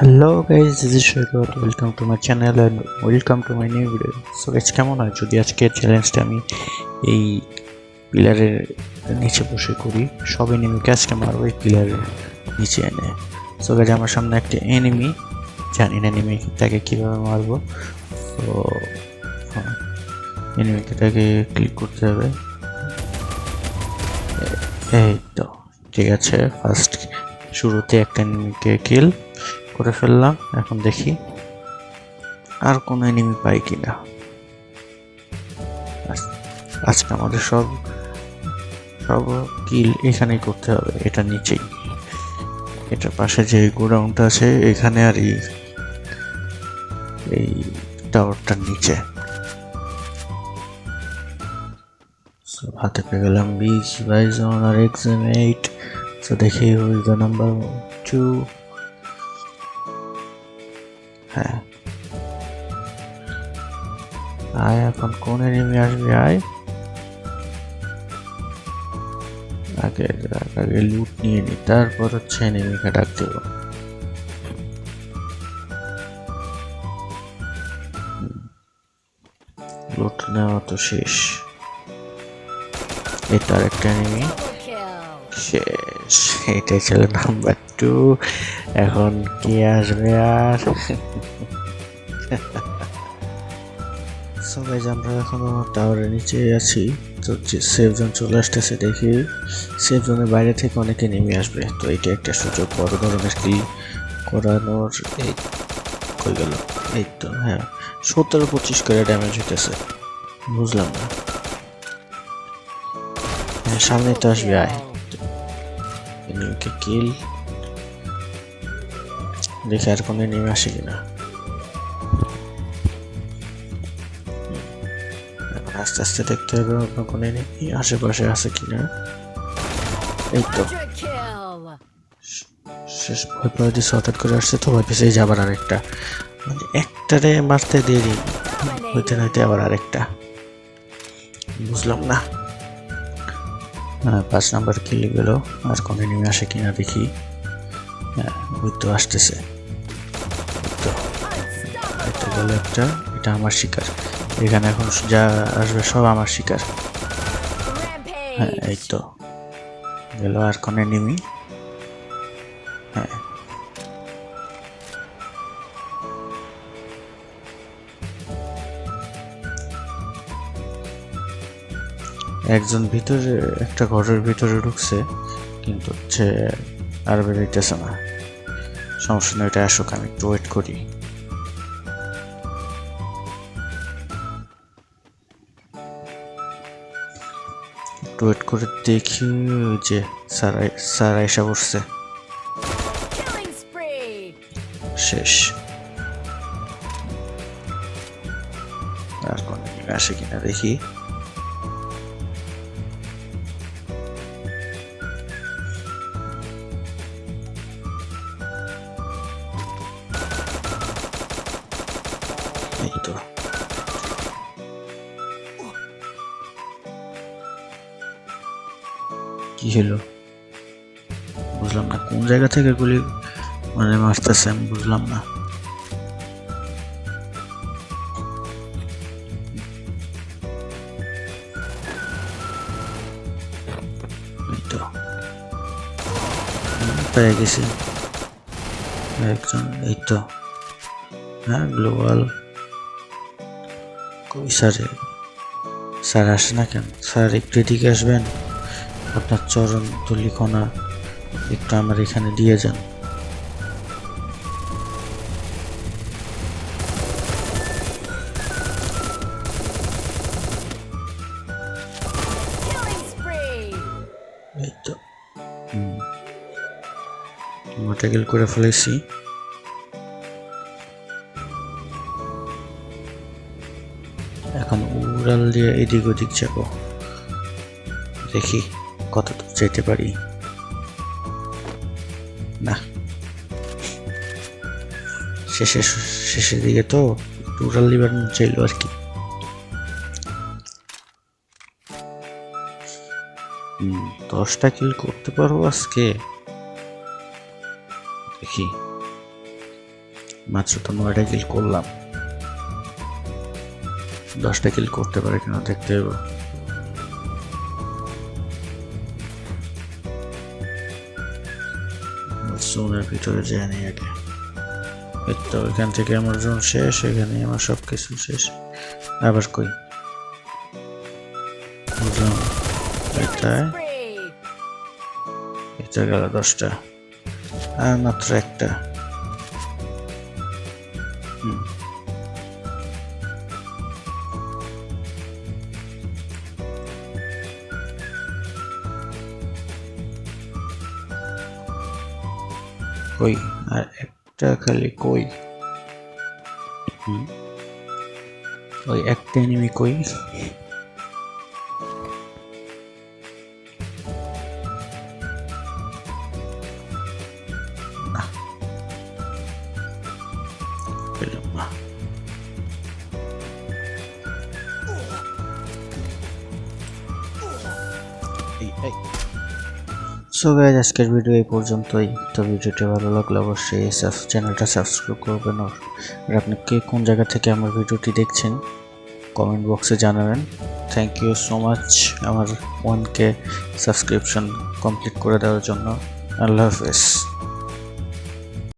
Hello guys this is Saikat welcome to my channel and welcome to my new video so guys কেমন হয়? যদি আজকে চ্যালেঞ্জটা আমি এই পিলারের নিচে বসে করি, সব এনিমিকে আজকে মারবো এই পিলারের নিচে এনে। সো গাইজ আমার সামনে একটা এনিমি জানি না এনিমি এনিমিটাকে কীভাবে মারবো। তো এনিমিটাকে ক্লিক করতে হবে। এই তো, ঠিক আছে ফার্স্ট শুরুতে একটা এনিমিকে কিল করে ফেললাম, এখন দেখি আর কোনো এনিমি পাই কিনা। আজ- আজকে আমাদের সব সব কিল এখানেই করতে হবে, এটা নিচেই। এটার পাশে যে গোডাউনটা আছে, এখানে আর এই টাওয়ারটার নিচে। হাতে পেয়ে গেলাম বিচ বাইজন আর এক্স এম এইট তো দেখি হুই দ্য নাম্বার টু হ্যাঁ। আয়, এখন কোন এনিমি আসবে? আয়। আগে আগে লুট নিয়ে নি, তারপর হচ্ছে এনিমিকে ডাক দেব। লুট নেওয়া তো শেষ। এটা একটা এনিমি শেষ। এটাই ছিল নাম্বার টু এখন কি আসবে আর? সবাই আমরা এখনও টাওয়ারের নিচে আছি, তো সেফ জোন চলে আসতেছে দেখি। সেফ জোনের বাইরে থেকে অনেকে নেমে আসবে। তো এটা একটা সুযোগ। বড় ধরনের কি করানোর এই কই গেল? এই তো হ্যাঁ। সত্তর পঁচিশ করে ড্যামেজ হইতেছে। বুঝলাম না। হ্যাঁ সামনে তো আসবে, আয়। এনিমিকে কিল দেখি আর কোনো এনিমি আসে কিনা। আস্তে আস্তে দেখতে হবে অন্য কোনো এনিমি আশেপাশে আছে কিনা। এই তো। শেষ ভয় পাওয়া দিয়ে হঠাৎ করে আসছে তো ভয় পেয়েছে এই যে আবার আরেকটা। মানে একটারে মারতে দেরি হইতে নাইতে আবার আরেকটা। বুঝলাম না। পাঁচ নাম্বার কিলি গেল, আর কোনো এনিমি আসে কিনা দেখি। হ্যাঁ তো আসতেছে। তো এটা গেল একটা, এটা আমার শিকার। এখানে এখন যা আসবে সব আমার শিকার। হ্যাঁ এই তো। গেল আর কোনো নিমি। হ্যাঁ একজন ভিতরে একটা ঘরের ভিতরে ঢুকছে কিন্তু হচ্ছে আর বেরোইতেছে না। সমস্যা নেই এটা আসুক আমি একটু ওয়েট করি। একটু ওয়েট করে দেখি যে স্যার আইসা বসছে। শেষ। আর কোনো আসে কিনা দেখি। কি হলো বুঝলাম না, কোন জায়গা থেকে গুলি মানে মারতেছে আমি বুঝলাম না। পেয়ে গেছি। একজন, এই তো। হ্যাঁ গ্লোবাল কই স্যারে স্যার আসে না কেন? স্যার একটু এদিকে আসবেন? আপনার চরণ তুলিকোনা একটু আমার এখানে দিয়ে যান। মোটাকেল করে ফেলেছি। এখন উড়াল দিয়ে এদিক ওদিক যাব। দেখি। কত দূর যেতে পারি। না। শেষে, শেষের দিকে তো দিবার মন চাইলো আর কি। দশটা কিল করতে পারব আজকে? দেখি। মাত্র তো নয়টা কিল করলাম। দশটা কিল করতে পারে কিনা দেখতে হবে। জোনের ভিতরে যায়নি আগে। তো এখান থেকে আমার জোন শেষ, এখানে আমার সব কিছু শেষ। আবার কই? এটা গেল দশটা। আর মাত্র একটা। হুম। কই আর একটা খালি কই হুম। ওই একটা এনিমি কই পেলাম না সো গাইজ আজকের ভিডিও এই পর্যন্তই। তো ভিডিওটি ভালো লাগলে অবশ্যই চ্যানেলটা সাবস্ক্রাইব করবেন আর আপনি কে কোন জায়গা থেকে আমার ভিডিওটি দেখছেন কমেন্ট বক্সে জানাবেন। থ্যাংক ইউ সো মাচ আমার ওয়ান কে সাবস্ক্রিপশন কমপ্লিট করে দেওয়ার জন্য। আল্লাহ হাফেজ।